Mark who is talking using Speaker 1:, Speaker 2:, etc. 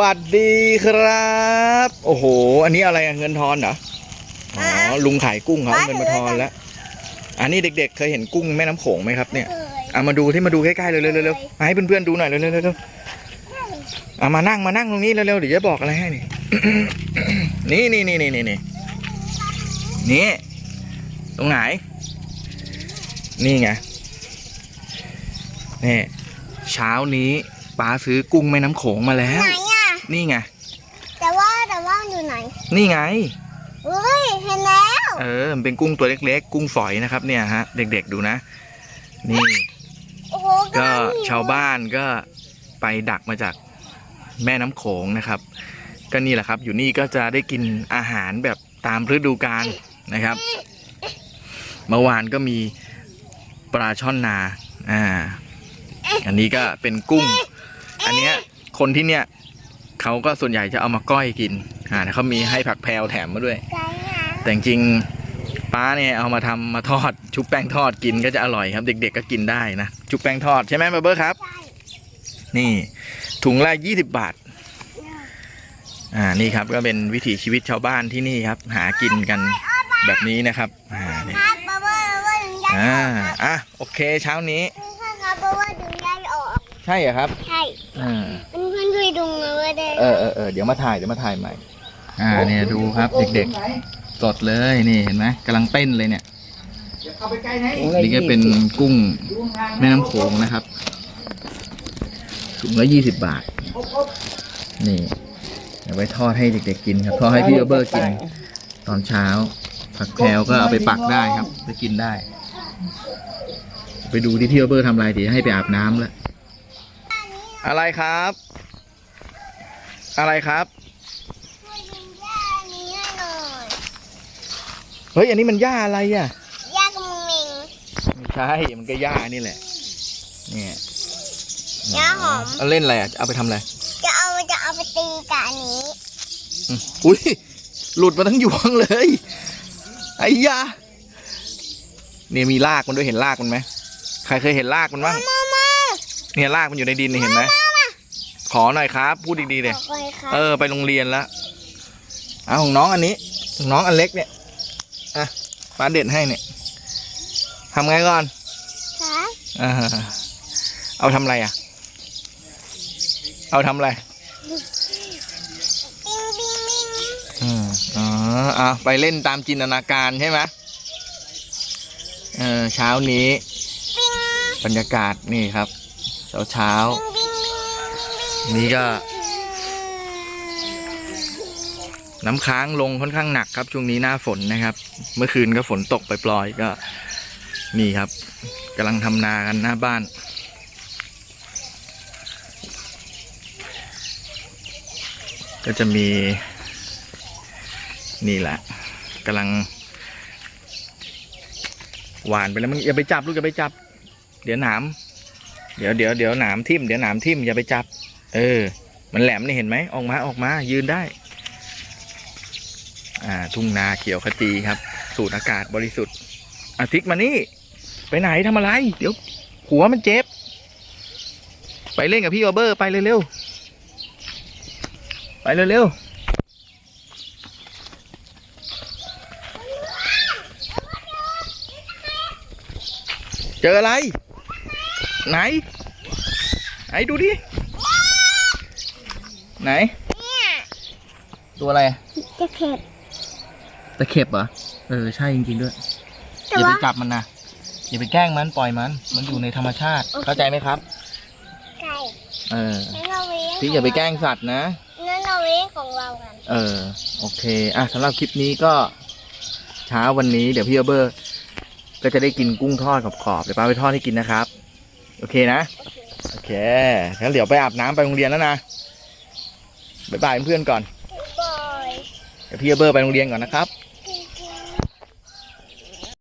Speaker 1: วัสดีครับ โอ้โห อันนี้อะไรอะเงินทอนเหรอ อ๋อ ลุงขายกุ้งเขาเอาเงินมาทอนแล้ว อันนี้เด็กๆ เคยเห็นกุ้งแม่น้ำโขงไหมครับเนี่ย
Speaker 2: เคย
Speaker 1: เอามาดูที่มาดูใกล้ๆ เร็วๆเร็วๆมาให้เพื่อนๆดูหน่อยเร็วๆเร็วๆเอามานั่งมานั่งตรงนี้เร็วๆเดี๋ยวจะบอกอะไรให้นี่ นี่นี่นี่นี่นี่นี่นี่ ตรงไหน นี่ไง นี่เช้านี้ป้าซื้อกุ้งแม่น้ำโขงมาแล้ว
Speaker 2: ไห นอะ
Speaker 1: นี่ไง
Speaker 2: แต่ว่าแต่ว่าอยู่ไหน
Speaker 1: นี่ไง
Speaker 2: เฮ้ยเห็นแล้ว
Speaker 1: เออมันเป็นกุ้งตัวเล็ก ๆ กุ้งฝอยนะครับเนี่ยฮะ เด็กๆดูนะ นี่
Speaker 2: โอ้โห
Speaker 1: ก็ำ
Speaker 2: ลังหิ
Speaker 1: ชาวบ้านก็ไปดักมาจากแม่น้ำโขงนะครับ ก็นี่แหละครับ อยู่นี่ก็จะได้กินอาหารแบบตามฤดูกาลนะครับ เมื่อวานก็มีปลาช่อนนา อ่า อันนี้ก็เป็นกุ้ง อันเนี้ยคนที่เนี่ย เขาก็ส่วนใหญ่จะเอามาก้อยกินอ่าเขามีให้ผักแพรวแถมมาด้วย
Speaker 2: ไกลนะ
Speaker 1: แต่จริงๆป้าเนี่ยเอามาทำมาทอดชุบแป้งทอดกินก็จะอร่อยครับ เด็ก ๆ ก็กินได้นะชุบแป้งทอดใช่ไหมมาเบอร์ครับ
Speaker 2: ใช่
Speaker 1: นี่ถุงละยี่สิบบาทอ่านี่ครับก็เป็นวิถีชีวิตชาวบ้านที่นี่ครับ หากินกันแบบนี้นะครับอ่านี่
Speaker 2: ครับเพราะว่าเพราะว่าดึงยา
Speaker 1: อ่า
Speaker 2: ออกครับ
Speaker 1: อะโอเคเช้านี้
Speaker 2: ใช่ครับเพราะว่าดึงยาออก
Speaker 1: ใช่เหรอครับ
Speaker 2: ใช่
Speaker 1: อ่า
Speaker 2: เพื่อนเพื่อนช่วยดึงมาไว้ได้
Speaker 1: เออเออเออเดี๋ยวมาถ่ายเดี๋ยวมาถ่ายใหม่ อ่าเนี่ยดูครับเด็กๆ สดเลยนี่เห็นไหมกำลังเต้นเลยเนี่ยนี่ก็เป็นกุ้งแม่น้ำโขงนะครับถุงละยี่สิบบาท นี่เดี๋ยวไว้ทอดให้เด็กๆกินครับทอดให้พี่เบอร์กิน ตอนเช้า ผักแพรวก็เอาไปปักได้ครับ ไปกินได้ ไปดูที่พี่เบอร์ทำอะไรดีให้ไปอาบน้ำแล้วอะไรครับ อะไรครับ
Speaker 2: ช่วยดึงยานี้ให้หน่อย
Speaker 1: เฮ้ย อันนี้มันหญ้าอะไรอะ
Speaker 2: ยากระมุงมิง
Speaker 1: ไม่ใช่ มันก็หญ้านี่แหละ เนี่ย
Speaker 2: หญ้าหอม
Speaker 1: เอาเล่นอะไรอะ เอาไปทำอะไร
Speaker 2: จะเอาจะเอาไปตีกับอันนี้
Speaker 1: อืมอุ้ย หลุดมาทั้งยวงเลย ไอ้ยาเนี่ยมีรากมันด้วยเห็นรากมันไหม ใครเคยเห็นรากมันบ้าง
Speaker 2: มามา
Speaker 1: เนี่ยรากมันอยู่ในดินเนี่ยเห็นไหม ขอหน่อยครับ พูดดีๆเลย
Speaker 2: ขอบคุณครับ
Speaker 1: เออ ไปโรงเรียนแล้วเอาของน้องอันนี้ของน้องอันเล็กเนี่ยอะป้าเด็ดให้เนี่ยทำไงก่อน
Speaker 2: ครับ
Speaker 1: อ่าเอาทำอะไรอะ เอาทำอะไร
Speaker 2: ปิ้งปิ้งปิ้ง
Speaker 1: อืมอ๋ออะไปเล่นตามจินตนาการใช่ไหมเออเช้านี้
Speaker 2: ปิ้ง
Speaker 1: บรรยากาศนี่ครับ เช้าเช้า
Speaker 2: ปิ้งปิ้งปิ้ง
Speaker 1: ๆ นี่ก็ น้ำค้างลงค่อนข้างหนักครับ ช่วงนี้หน้าฝนนะครับ เมื่อคืนก็ฝนตกไปปล่อยก็นี่ครับกำลังทำนากันหน้าบ้าน ก็จะมี นี่แหละกำลัง หวานไปแล้วมึงอย่าไปจับลูกอย่าไปจับ เดี๋ยวหนามเดี๋ยวเดี๋ยวเดี๋ยวหนามทิ่มเดี๋ยวหนามทิ่มอย่าไปจับ เออ มันแหลมนี่เห็นไหมออกมาออกมายืนได้ อ่า ทุ่งนาเขียวขจีครับ สูดอากาศบริสุทธิ์อาทิกมานี่ ไปไหนทำอะไร เดี๋ยว หัวมันเจ็บ ไปเล่นกับพี่โอเบอร์ ไปเร็วๆไปเร็วๆเจออะไร ไหน ไหนดูดิ ไหน
Speaker 2: เนี่ย
Speaker 1: ตัวอะไร
Speaker 2: จะเผ็ด
Speaker 1: ตะเข็บเหรอ เออ ใช่จริงๆด้วย
Speaker 2: แต่
Speaker 1: อย่าไป
Speaker 2: ว่า
Speaker 1: จับมันนะ อย่าไปแกล้งมันปล่อยมัน มันอยู่ในธรรมชาติ
Speaker 2: โอเค
Speaker 1: เข้าใจไหมครับ
Speaker 2: ไก่
Speaker 1: เออ
Speaker 2: งั้นเราเว้น
Speaker 1: พี่อย่าไปแกล้งสัตว์นะ
Speaker 2: งั้นเราเว้นของเรากัน
Speaker 1: เออ โอเค อะสำหรับคลิปนี้ก็เช้าวันนี้ เดี๋ยวพี่เอเบอร์ ก็จะได้กินกุ้งทอดขอบๆเดี๋ยวป้าไปทอดให้กินนะครับ โอเคนะ โอเคงั้นเดี๋ยวไปอาบน้ำไปโรงเรียนแล้วนะ บ๊ายบายเพื่อนๆก่อน
Speaker 2: บอย
Speaker 1: เดี๋ยวพี่เอเบอร์ไปโรงเรียนก่อนนะครับ